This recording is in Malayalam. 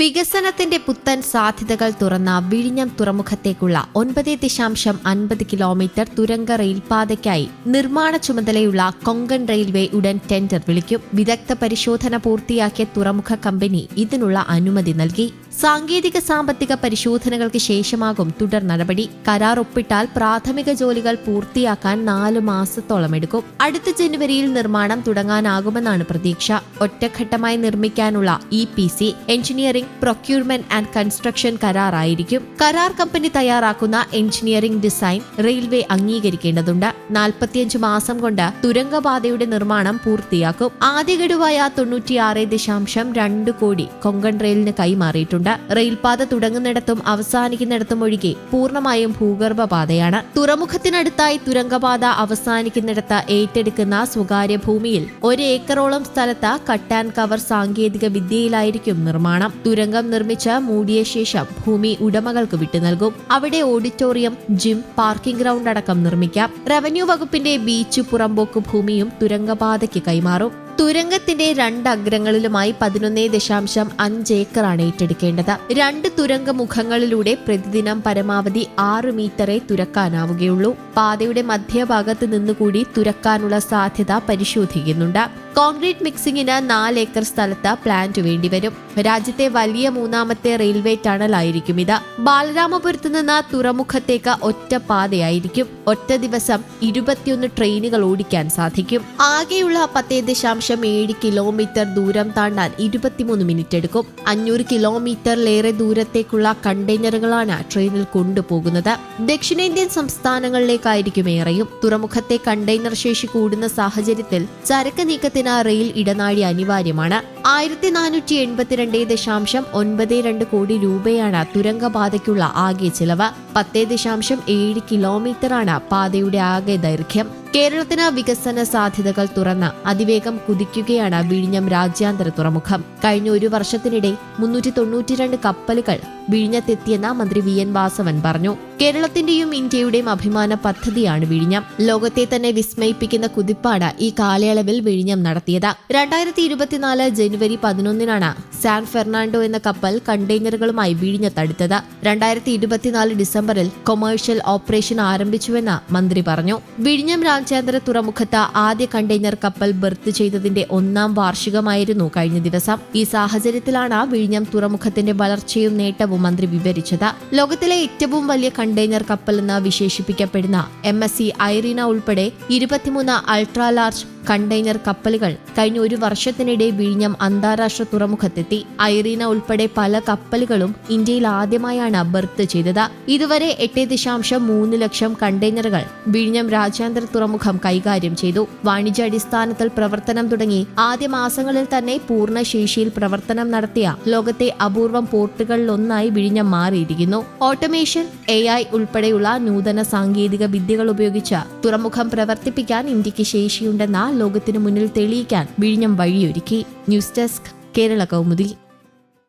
വികസനത്തിന്റെ പുത്തൻ സാധ്യതകൾ തുറന്ന വിഴിഞ്ഞം തുറമുഖത്തേക്കുള്ള ഒൻപത് ദശാംശം അൻപത് കിലോമീറ്റർ തുരങ്ക റെയിൽപാതയ്ക്കായി നിർമ്മാണ ചുമതലയുള്ള കൊങ്കൺ റെയിൽവേ ഉടൻ ടെൻഡർ വിളിക്കും. വിദഗ്ധ പരിശോധന പൂർത്തിയാക്കിയ തുറമുഖ കമ്പനി ഇതിനുള്ള അനുമതി നൽകി. സാങ്കേതിക സാമ്പത്തിക പരിശോധനകൾക്ക് ശേഷമാകും തുടർ നടപടി. കരാർ ഒപ്പിട്ടാൽ പ്രാഥമിക ജോലികൾ പൂർത്തിയാക്കാൻ നാലു മാസത്തോളം എടുക്കും. അടുത്ത ജനുവരിയിൽ നിർമ്മാണം തുടങ്ങാനാകുമെന്നാണ് പ്രതീക്ഷ. ഒറ്റഘട്ടമായി നിർമ്മിക്കാനുള്ള E P C engineering procurement and construction കരാറായിരിക്കും. കരാർ കമ്പനി തയ്യാറാക്കുന്ന എഞ്ചിനീയറിംഗ് ഡിസൈൻ റെയിൽവേ അംഗീകരിക്കേണ്ടതുണ്ട്. നാൽപ്പത്തിയഞ്ച് മാസം കൊണ്ട് തുരങ്കപാതയുടെ നിർമ്മാണം പൂർത്തിയാക്കും. ആദ്യഘടുവായ തൊണ്ണൂറ്റിയാറ് ദശാംശം രണ്ട് കോടി കൊങ്കൺ റെയിലിന് കൈമാറിയിട്ടുണ്ട്. റെയിൽപാത തുടങ്ങുന്നിടത്തും അവസാനിക്കുന്നിടത്തും ഒഴികെ പൂർണമായും ഭൂഗർഭ പാതയാണ് തുറമുഖത്തിനടുത്തായി തുരങ്കപാത അവസാനിക്കുന്നിടത്ത് ഏറ്റെടുക്കുന്ന സ്വകാര്യ ഭൂമിയിൽ ഒരു ഏക്കറോളം സ്ഥലത്ത് കട്ട് ആൻഡ് കവർ സാങ്കേതിക വിദ്യയിലായിരിക്കും നിർമ്മാണം. തുരങ്കം നിർമ്മിച്ച് മൂടിയ ശേഷം ഭൂമി ഉടമകൾക്ക് വിട്ടു നൽകും. അവിടെ ഓഡിറ്റോറിയം ജിം പാർക്കിംഗ് ഗ്രൗണ്ട് അടക്കം നിർമ്മിക്കാം. റവന്യൂ വകുപ്പിന്റെ ബീച്ച് പുറമ്പോക്ക് ഭൂമിയും തുരങ്കപാതയ്ക്ക് കൈമാറും. തുരങ്കത്തിന്റെ രണ്ട് അഗ്രങ്ങളിലുമായി പതിനൊന്നേ ദശാംശം അഞ്ച് ഏക്കറാണ് ഏറ്റെടുക്കേണ്ടത്. രണ്ട് തുരങ്ക മുഖങ്ങളിലൂടെ പ്രതിദിനം പരമാവധി ആറ് മീറ്ററെ തുരക്കാനാവുകയുള്ളൂ. പാതയുടെ മധ്യഭാഗത്ത് നിന്നുകൂടി തുരക്കാനുള്ള സാധ്യത പരിശോധിക്കുന്നുണ്ട്. കോൺക്രീറ്റ് മിക്സിംഗിന് നാല് ഏക്കർ സ്ഥലത്ത് പ്ലാന്റ് വേണ്ടിവരും. രാജ്യത്തെ വലിയ മൂന്നാമത്തെ റെയിൽവേ ടണലായിരിക്കും ഇത്. ബാലരാമപുരത്ത് നിന്ന് തുറമുഖത്തേക്ക് ഒറ്റ പാതയായിരിക്കും. ഒറ്റ ദിവസം ഇരുപത്തിയൊന്ന് ട്രെയിനുകൾ ഓടിക്കാൻ സാധിക്കും. ആകെയുള്ള പത്തേ ദശാംശം ഏഴ് കിലോമീറ്റർ ദൂരം താണ്ടാൻ ഇരുപത്തിമൂന്ന് മിനിറ്റ് എടുക്കും. അഞ്ഞൂറ് കിലോമീറ്ററിലേറെ ദൂരത്തേക്കുള്ള കണ്ടെയ്നറുകളാണ് ട്രെയിനിൽ കൊണ്ടുപോകുന്നത്. ദക്ഷിണേന്ത്യൻ സംസ്ഥാനങ്ങളിലേക്കായിരിക്കും ഏറെയും തുറമുഖത്തെ കണ്ടെയ്നർ ശേഷി കൂടുന്ന സാഹചര്യത്തിൽ ചരക്ക് നീക്കത്തിന് റെയിൽ ഇടനാഴി അനിവാര്യമാണ്. ആയിരത്തി നാനൂറ്റി എൺപത്തിരണ്ട് ദശാംശം ഒൻപത് രണ്ട് കോടി രൂപയാണ് തുരങ്കപാതയ്ക്കുള്ള ആകെ ചിലവ്. പത്ത് ദശാംശം ഏഴ് കിലോമീറ്ററാണ് പാതയുടെ ആകെ ദൈർഘ്യം. കേരളത്തിന് വികസന സാധ്യതകൾ തുറന്ന അതിവേഗം കുതിക്കുകയാണ് വിഴിഞ്ഞം രാജ്യാന്തര തുറമുഖം. കഴിഞ്ഞ ഒരു വർഷത്തിനിടെ മുന്നൂറ്റി തൊണ്ണൂറ്റിരണ്ട് കപ്പലുകൾ വിഴിഞ്ഞത്തെത്തിയെന്ന് മന്ത്രി വി എൻ വാസവൻ പറഞ്ഞു. കേരളത്തിന്റെയും ഇന്ത്യയുടെയും അഭിമാന പദ്ധതിയാണ് വിഴിഞ്ഞം. ലോകത്തെ തന്നെ വിസ്മയിപ്പിക്കുന്ന കുതിപ്പാണ് ഈ കാലയളവിൽ വിഴിഞ്ഞം നടത്തിയത്. രണ്ടായിരത്തി ഇരുപത്തിനാല് ജനുവരി പതിനൊന്നിനാണ് സാൻ ഫെർണാണ്ടോ എന്ന കപ്പൽ കണ്ടെയ്നറുകളുമായി വിഴിഞ്ഞത്തടുത്തത് രണ്ടായിരത്തി ഇരുപത്തിനാല് ഡിസംബറിൽ കൊമേഴ്ഷ്യൽ ഓപ്പറേഷൻ ആരംഭിച്ചുവെന്ന് മന്ത്രി പറഞ്ഞു. വിഴിഞ്ഞം രാജ്യാന്തര തുറമുഖത്ത് ആദ്യ കണ്ടെയ്നർ കപ്പൽ ബർത്ത് ചെയ്തതിന്റെ ഒന്നാം വാർഷികമായിരുന്നു കഴിഞ്ഞ ദിവസം. ഈ സാഹചര്യത്തിലാണ് വിഴിഞ്ഞം തുറമുഖത്തിന്റെ വളർച്ചയും നേട്ടവും മന്ത്രി വിവരിച്ചത്. ലോകത്തിലെ ഏറ്റവും വലിയ കണ്ടെയ്നർ കപ്പൽ എന്ന് വിശേഷിപ്പിക്കപ്പെടുന്ന എം എസ് സി ഐറീന ഉൾപ്പെടെ ഇരുപത്തിമൂന്ന് അൾട്രാ ലാർജ് കണ്ടെയ്നർ കപ്പലുകൾ കഴിഞ്ഞ ഒരു വർഷത്തിനിടെ വിഴിഞ്ഞം അന്താരാഷ്ട്ര തുറമുഖത്തെത്തി. ഐറീന ഉൾപ്പെടെ പല കപ്പലുകളും ഇന്ത്യയിൽ ആദ്യമായാണ് ബർത്ത് ചെയ്തത്. ഇതുവരെ എട്ട് ദശാംശം മൂന്ന് ലക്ഷം കണ്ടെയ്നറുകൾ വിഴിഞ്ഞം രാജ്യാന്തര തുറമുഖം കൈകാര്യം ചെയ്തു. വാണിജ്യാടിസ്ഥാനത്തിൽ പ്രവർത്തനം തുടങ്ങി. ആദ്യ മാസങ്ങളിൽ തന്നെ പൂർണ ശേഷിയിൽ പ്രവർത്തനം നടത്തിയ ലോകത്തെ അപൂർവം പോർട്ടുകളിലൊന്നായി വിഴിഞ്ഞം മാറിയിരിക്കുന്നു. ഓട്ടോമേഷൻ എ ഐ ഉൾപ്പെടെയുള്ള നൂതന സാങ്കേതിക വിദ്യകൾ ഉപയോഗിച്ച് തുറമുഖം പ്രവർത്തിപ്പിക്കാൻ ഇന്ത്യയ്ക്ക് ശേഷിയുണ്ടെന്ന ലോകത്തിനു മുന്നിൽ തെളിയിക്കാൻ വിഴിഞ്ഞം വഴിയൊരുക്കി. News desk Kerala Kaumudi.